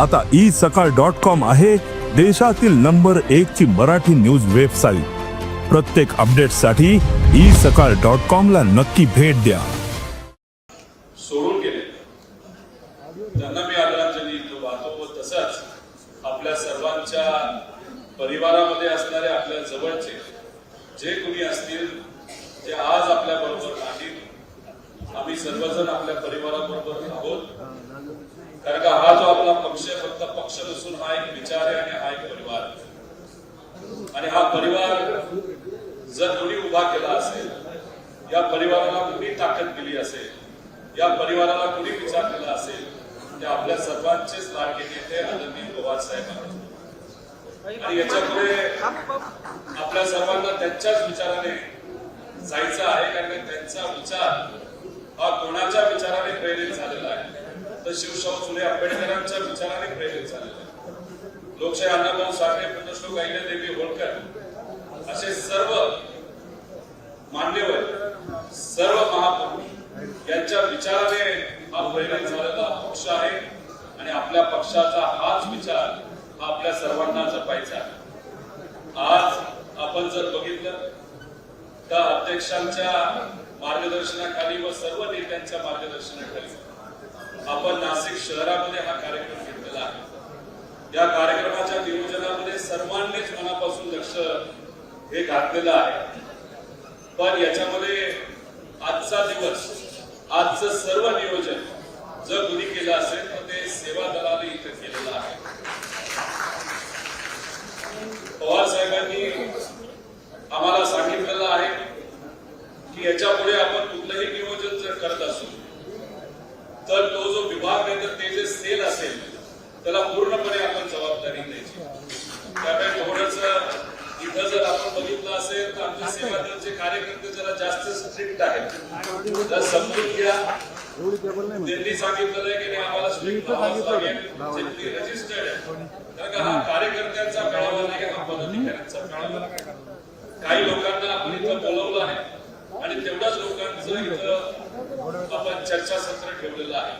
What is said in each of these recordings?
आता ई सकाळ dot com आहे देशातील नंबर एक ची मराठी न्यूज वेबसाईट. प्रत्येक अपडेटसाठी ई सकाळ डॉट कॉम ला नक्की भेट द्या. सोडून गेले. त्यांना मी आदरांजली वाहतो. व तसंच आपल्या सर्वांच्या परिवारामध्ये असणारे आपल्या जवळचे जे कुणी असतील जे आज आपल्या बरोबर नाहीत आम्ही सर्वजण आपल्या परिवाराबरोबर आहोत कारण का हा जो आपला पक्ष आहे फक्त पक्ष नसून हा एक विचार आहे आणि हा एक परिवार आहे. आणि हा परिवार जर कोणी उभा केला असेल या परिवाराला कुणी ताकद दिली असेल या परिवाराला कुणी विचार केला असेल ते आपल्या सर्वांचेच लाडके नेते आदरणीय पवार साहेब आहेत. आणि याच्यापुढे आपल्या सर्वांना त्यांच्याच विचाराने जायचं आहे कारण त्यांचा विचार हा कोणाच्या विचाराने प्रेरित झालेला आहे? तर शिवशाहू फुले आंबेडकरांच्या विचाराने प्रेरित झालेला आहे लोकशाही अण्णाभाऊ साठे पुण्यश्लोक देवी होळकर असे सर्व मान्यवर सर्व महापुरुष यांच्या विचाराने हा परिणाम झालेला पक्ष आहे आणि आपल्या पक्षाचा हाच विचार हा आपल्या सर्वांना जपायचा आहे. आज आपण जर बघितलं तर अध्यक्षांच्या मार्गदर्शनाखाली व सर्व नेत्यांच्या मार्गदर्शनाखाली आपण नाशिक शहरामध्ये हा कार्यक्रम घेतलेला आहे. या कार्यक्रमाच्या नियोजनामध्ये सर्वांनीच मनापासून लक्ष हे घातलेलं आहे. पण याच्यामध्ये आजचा दिवस आजचं सर्व नियोजन जर कुणी केलं असेल तर ते सेवा दलाने इथं केलेलं आहे. पवार साहेबांनी आम्हाला सांगितलेलं आहे की याच्यापुढे आपण कुठलंही नियोजन जर करत असू तर तो जो विभाग नाही तर ते जे सेल असेल त्याला पूर्णपणे आपण जबाबदारी द्यायची. त्यामुळे थोडंसं इथं जर आपण बघितलं असेल तर आमचे सेवा दलचे कार्यकर्ते जरा जास्त स्ट्रिक्ट आहेत. जर समजून घ्या. त्यांनी सांगितलेलं आहे की आम्हाला स्ट्रिक्ट रजिस्टर्ड आहे. कारण का हा कार्यकर्त्यांचा मेळावा नाही हा पदाधिकाऱ्यांचा मेळावा. काही लोकांना आपण इथं बोलवलं आहे. आणि तेवढ्याच लोकांचं इथं आपण चर्चासत्र ठेवलेलं आहे.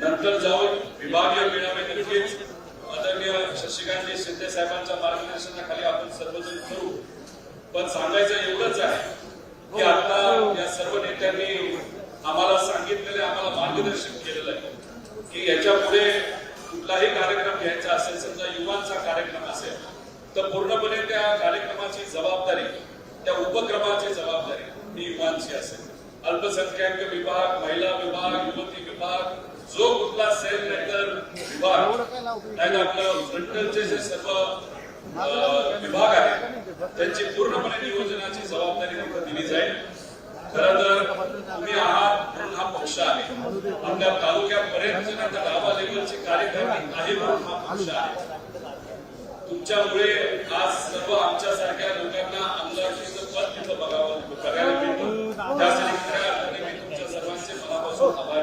नंतर जाऊन विभागीय मेळावे नक्कीच आदरणीय शशिकांतजी शिंदे साहेबांच्या मार्गदर्शनाखाली आपण सर्वजण करू पण सांगायचं एवढंच आहे की आता या सर्व नेत्यांनी आम्हाला सांगितलेले आम्हाला मार्गदर्शन केलेलं आहे की याच्यापुढे कुठलाही कार्यक्रम घ्यायचा असेल समजा युवांचा कार्यक्रम असेल तर पूर्णपणे त्या कार्यक्रमाची जबाबदारी त्या उपक्रमाची जबाबदारी ही युवांची असेल. अल्पसंख्याक विभाग महिला विभाग युवती विभाग जो कुठला सेल मेकर विभाग नाही आपलं फ्रंटलचे जे सर्व विभाग आहेत त्यांची पूर्णपणे नियोजनाची जबाबदारी तिथं दिली जाईल. खर तर तुम्ही आहात म्हणून हा पक्ष आहे. आपल्या तालुक्यापर्यंत नाही गावा लेवलचे कार्यकर्ते आहे म्हणून हा पक्ष आहे. तुमच्यामुळे आज सर्व आमच्यासारख्या लोकांना आमदारकीचं पद तिथं बघावं करायला मिळतं त्यासाठी मी तुमच्या सर्वांचे मनापासून आभार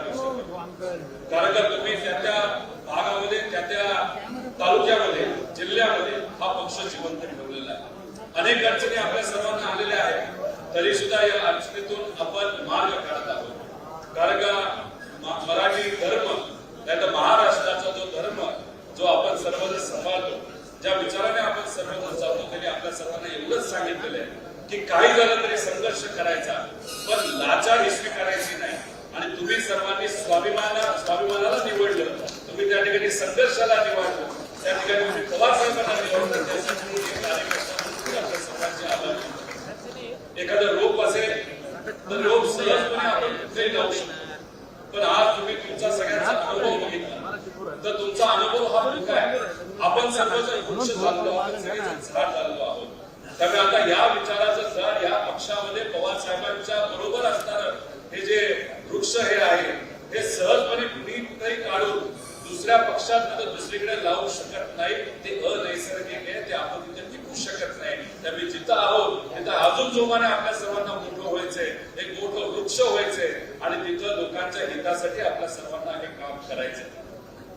व्यक्त करतो कारण का तुम्ही त्या त्या भागामध्ये त्या त्या तालुक्यामध्ये जिल्ह्यामध्ये हा पक्ष जिवंत ठेवलेला आहे. अनेक अडचणी आपल्या सर्वांना आलेल्या आहेत. तरी सुद्धा या अडचणीतून आपण मार्ग काढत आहोत. कारण का मराठी धर्म नाही तर महाराष्ट्राचा जो धर्म जो आपण सर्वजण सांभाळतो ज्या विचाराने आपण सर्वजण जातो त्यांनी आपल्या सर्वांना एवढंच सांगितलेलं आहे की काही झालं तरी संघर्ष करायचा पण लाचार ही करायची नाही. आणि तुम्ही सर्वांनी स्वाभिमाना स्वाभिमानाला निवडलं. तुम्ही त्या ठिकाणी संघर्षाला निवडलं. त्या ठिकाणी तुम्ही पवार साहेबांना निवडलं त्यासाठी एखादं रोप असेल तर रोप सहजपणे आपण कुठेही जाऊ शकतो. पण आज तुम्ही तुमचा सगळ्यांचा अनुभव बघितला. तर तुमचा अनुभव हा मोठा आहे. आपण सर्वजण वृक्ष झालो आहोत. सगळेजण झाड झालो आहोत. त्यामुळे आता या विचाराचं झाड या पक्षामध्ये पवार साहेबांच्या बरोबर असणार हे जे वृक्ष हे आहे. हे सहजपणे कुणी कुठेही काढून दुसऱ्या पक्षात आता दुसरीकडे लावू शकत नाही. ते अनैसर्गिक आहे ते आपण तिथे टिकू शकत नाही. त्यामुळे जिथं आहोत तिथं अजून जोमाने आपल्या सर्वांना मोठं व्हायचंय एक मोठं वृक्ष व्हायचंय आणि तिथं लोकांच्या हितासाठी आपल्या सर्वांना हे काम करायचंय.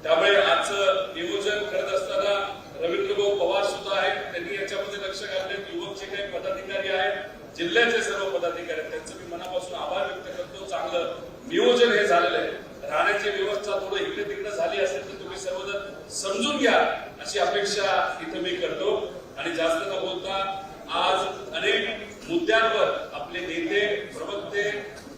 त्यामुळे आजचं नियोजन करत असताना रवींद्र भाऊ पवार सुद्धा आहेत. त्यांनी याच्यामध्ये लक्ष घातले युवकचे काही पदाधिकारी आहेत. जिल्ह्याचे सर्व पदाधिकारी आहेत. त्यांचं मी मनापासून आभार व्यक्त करतो. चांगलं नियोजन हे झालेलं आहे. राहण्याची व्यवस्था थोडं इकडे तिकडे झाली असेल तर तुम्ही सर्वजण समजून घ्या अशी अपेक्षा इथं मी करतो. आणि जास्त न बोलता आज अनेक मुद्द्यांवर आपले नेते प्रवक्ते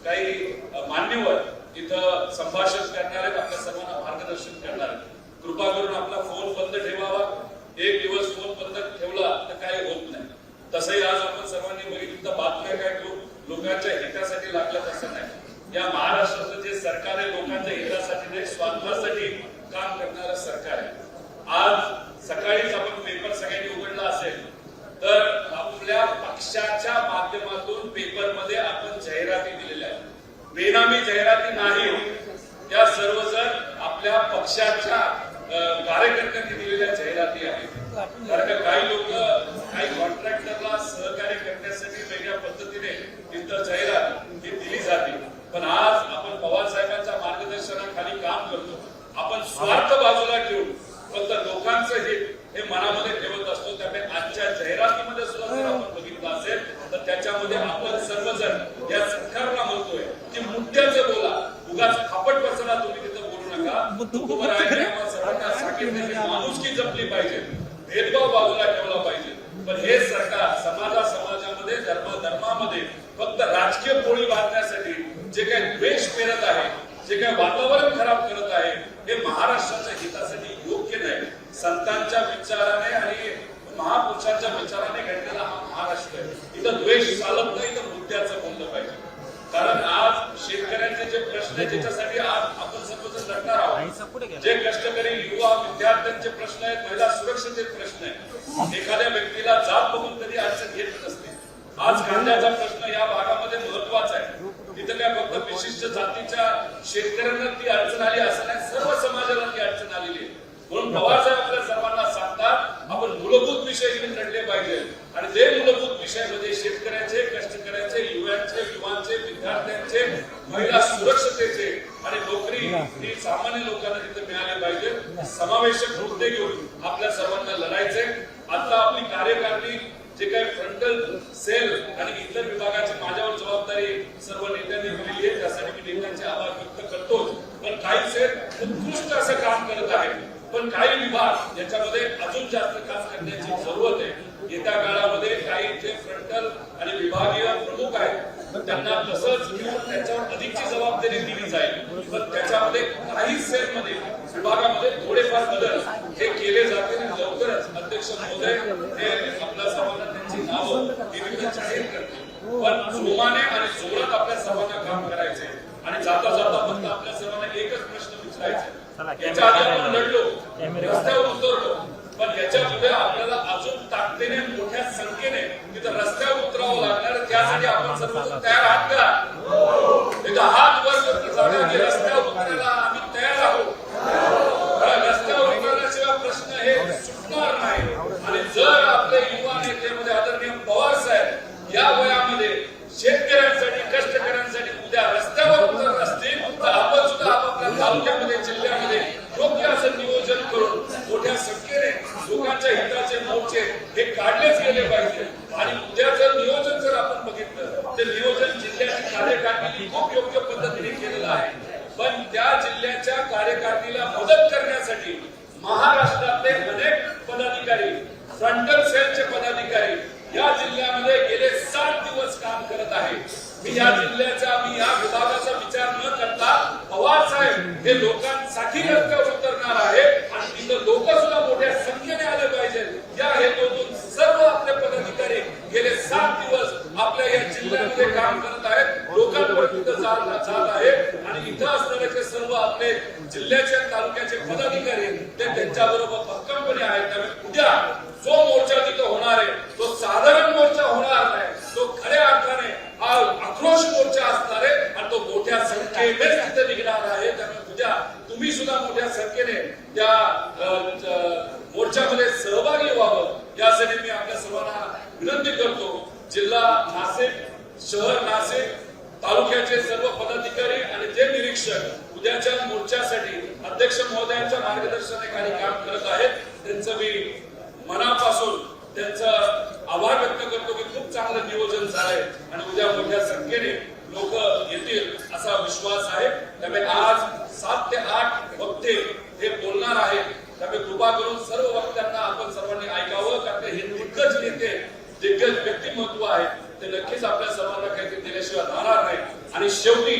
काही मान्यवर इथं संभाषण करणार आहेत आपल्या सर्वांना मार्गदर्शन करणार आहेत. कृपा करून आपला फोन बंद ठेवावा. एक दिवस फोन बंद ठेवला तर काही होत नाही. तसंही आज आपण सर्वांनी बघितलं तर बातम्या काय करू लोकांच्या हितासाठी लागल्या तसं नाही. या महाराष्ट्राचं जे सरकार आहे लोकांच्या हितासाठी नाही स्वार्थासाठी काम करणारं सरकार आहे. आज सकाळीच आपण पेपर सगळ्यांनी उघडला असेल तर आपल्या पक्षाच्या माध्यमातून पेपरमध्ये आपण जाहिराती दिलेल्या आहेत. बेनामी जाहिराती नाही हो. त्या सर्वजण आपल्या पक्षाच्या कार्यकर्त्यांनी दिलेल्या जाहिराती आहेत. कारण का काही लोक काही कॉन्ट्रॅक्टरला सहकार्य करण्यासाठी वेगळ्या पद्धतीने तिथं जाहिरात ही दिली जाते. पण आज आपण पवार साहेबांच्या मार्गदर्शनाखाली काम करतो. आपण स्वार्थ बाजूला ठेवून फक्त लोकांचं हित हे मनामध्ये ठेवत असतो. त्यामुळे आजच्या जाहिरातीमध्ये सुद्धा जर आपण बघितलं असेल तर त्याच्यामध्ये आपण सर्वजण या सरकारला म्हणतोय की मुद्द्याचं बोला. उगाच फापट बसला तुम्ही तिथं बोलू नका. सांगितलं की जपली पाहिजे भेदभाव बाजूला ठेवला पाहिजे पण हे सरकार समाजा समाजामध्ये धर्म धर्मामध्ये फक्त राजकीय पोळी बांधण्यासाठी जे काही द्वेष पेरत आहे जे काही वातावरण खराब करत आहे हे महाराष्ट्राच्या हितासाठी योग्य नाही संतांच्या विचाराने आणि महापुरुषांच्या विचाराने घडलेला हा महाराष्ट्र आहे इथं द्वेष चालत नाही तर मुद्द्याचं बोललं पाहिजे कारण आज शेतकऱ्यांचे जे प्रश्न आहे त्याच्यासाठी आज आपण सर्वजण लढणार आहोत. जे कष्टकरी युवा विद्यार्थ्यांचे प्रश्न आहेत महिला सुरक्षेचे प्रश्न आहेत. एखाद्या व्यक्तीला जात बघून कधी अडचण घेत नसते. आज कांद्याचा प्रश्न या भागामध्ये महत्त्वाचा आहे. तिथं काय फक्त विशिष्ट जातीच्या शेतकऱ्यांना ती अडचण आली असं नाही सर्व समाजाला ती अडचण आलेली आहे. म्हणून पवार साहेब आपल्या सर्वांना सांगतात आपण मूलभूत विषय घेऊन लढले पाहिजे. आणि ते मूलभूत विषय म्हणजे शेतकऱ्याचे कष्टकऱ्याचे युवांचे युवांचे विद्यार्थ्यांचे महिला सुरक्षतेचे आणि नोकरी ही सामान्य लोकांना तिथे मिळाले पाहिजे. समावेशक मुद्दे घेऊन आपल्या सर्वांना लढायचे आता आपली कार्यकारिणी जे काही फ्रंटल सेल आणि इतर विभागाची माझ्यावर जबाबदारी सर्व नेत्यांनी दिलेली आहे. त्यासाठी मी नेत्यांचे आभार व्यक्त करतो. पण काही सेल उत्कृष्ट असं काम करत आहे पण काही विभाग याच्यामध्ये अजून जास्त काम करण्याची जरूरत आहे. येत्या काळामध्ये काही जे फ्रंटल आणि विभागीय प्रमुख त्यांना तसंच घेऊन त्याच्यावर अधिकची जबाबदारी दिली जाईल. पण त्याच्यामध्ये काही सेलमध्ये विभागामध्ये थोडेफार बदल हे केले जातील. आणि लवकरच अध्यक्ष महोदय हे आपल्या सर्वांना त्यांची नावं विविध जाहीर करतील. पण जोमाने आणि जोरात आपल्या सर्वांना काम करायचे आणि जाता जाता फक्त आपल्या सर्वांना एकच प्रश्न विचारायचा याच्या आधी आपण लढलो. Papa. आहे. मी या जिल्ह्याचा मी या विभागाचा विचार न करता पवार साहेब हे लोकांसाठी रस्त्यावर उतरणार आहे. आणि तिथं लोक सुद्धा मोठ्या संख्येने आले पाहिजे. या हेतूतून सर्व आपले पदाधिकारी गेले सात दिवस आपल्या या जिल्ह्यामध्ये काम करत आहेत. लोकांपर्यंत जात जात आहे. आणि इथं असणारे सर्व आपले जिल्ह्याचे तालुक्याचे पदाधिकारी ते त्यांच्याबरोबर भक्कमपणे आहेत. त्यामुळे उद्या जो मोर्चा तिथं होणार आहे तो साधारण मोर्चा होणार नाही. तो खऱ्या अर्थाने आक्रोश मोर्चा असणार आहे आणि तो मोठ्या संख्येने तिथे निघणार आहे. त्यामुळे उद्या तुम्ही सुद्धा मोठ्या संख्येने त्या मोर्चामध्ये सहभागी व्हावं. यासाठी मी आपल्या सर्वांना विनंती करतो. जिल्हा नाशिक शहर नाशिक तालुक्याचे सर्व पदाधिकारी आणि जे निरीक्षक उद्याच्या मोर्चासाठी अध्यक्ष महोदयांच्या मार्गदर्शनाखाली काम करत आहेत त्यांचं मी मनापासून त्यांचं आभार व्यक्त करतो की खूप चांगलं नियोजन झालंय आणि उद्या मोठ्या संख्येने लोक येतील असा विश्वास आहे. त्यामुळे आज सात ते आठ वक्ते हे बोलणार आहेत. त्यामुळे कृपा करून सर्व वक्त्यांना आपण सर्वांनी ऐकावं कारण हे दिग्गज नेते दिग्गज व्यक्तिमत्व आहे. ते नक्कीच आपल्या सर्वांना काहीतरी दिल्याशिवाय राहणार नाही आणि शेवटी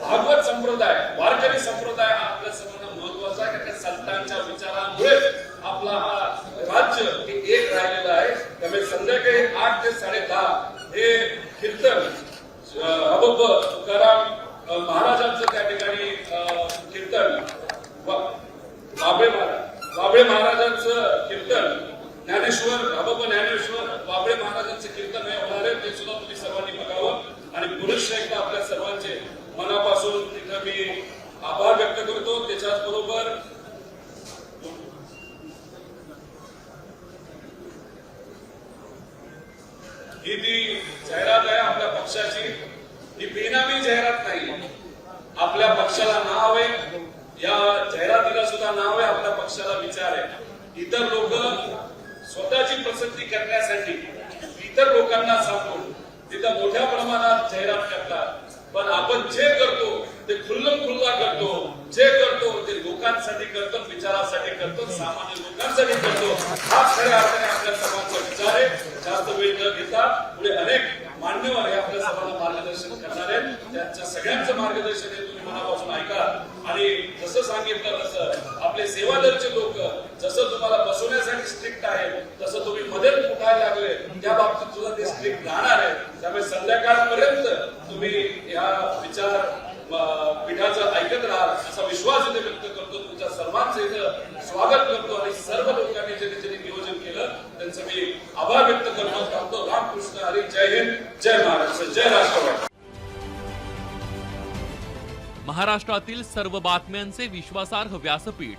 भागवत संप्रदाय वारकरी संप्रदाय हा आपल्या सर्वांना महत्त्वाचा आहे कारण संतांच्या विचारांमुळेच आपला हा राज्य आठ ते हे कीर्तन अबब तुकाराम महाराजांचं त्या ठिकाणी कीर्तन. बाबळे महाराज बाबळे महाराजांचं कीर्तन ज्ञानेश्वर अबब ज्ञानेश्वर बाबळे महाराजांचं कीर्तन हे होणार आहे ते सुद्धा तुम्ही सर्वांनी बघावं. आणि पुरुष एकदा आपल्या सर्वांचे मनापासून तिथं मी आभार व्यक्त करतो. त्याच्याच बरोबर ही ती जाहिरात आहे आपल्या पक्षाची ही बेनामी जाहिरात नाही आपल्या पक्षाला नाव आहे या जाहिरातीला सुद्धा नाव आहे आपल्या पक्षाला विचार आहे इतर लोक पसंती करण्यासाठी इतर लोकांना सांगून तिथं मोठ्या प्रमाणात जाहिरात करतात. पण आपण जे करतो ते खुल्लम खुल्ला करतो. जे करतो ते लोकांसाठी करतो विचारासाठी करतो सामान्य लोकांसाठी करतो. हा खऱ्या अर्थाने आपल्या सर्वांचा विचार आहे. जास्त वेळ न घेता पुढे अनेक मान्यवर हे आपल्या सर्वांना मार्गदर्शन करणार आहेत. त्यांच्या सगळ्यांचं मार्गदर्शन हे तुम्ही मनापासून ऐका. आणि जसं सांगितलं तसं आपले सेवादलचे लोक जसं तुम्हाला बसवण्यासाठी स्ट्रिक्ट आहे तसं तुम्ही मदत लागले. त्या बाबतीत सुद्धा ते स्ट्रिक्ट राहणार आहे. त्यामुळे संध्याकाळपर्यंत तुम्ही या विचार पीठाचं ऐकत राहाल असा विश्वास इथे व्यक्त करतो. तुमच्या सर्वांचं इथं स्वागत करतो आणि सर्व लोकांनी जे जे नियोजन केलं त्यांचं मी आभार व्यक्त करतो. सांगतो रामकृष्ण हरी जय हिंद जय महाराष्ट्र जय राष्ट्रवाद. महाराष्ट्रातील सर्व बातम्यांचे विश्वासार्ह व्यासपीठ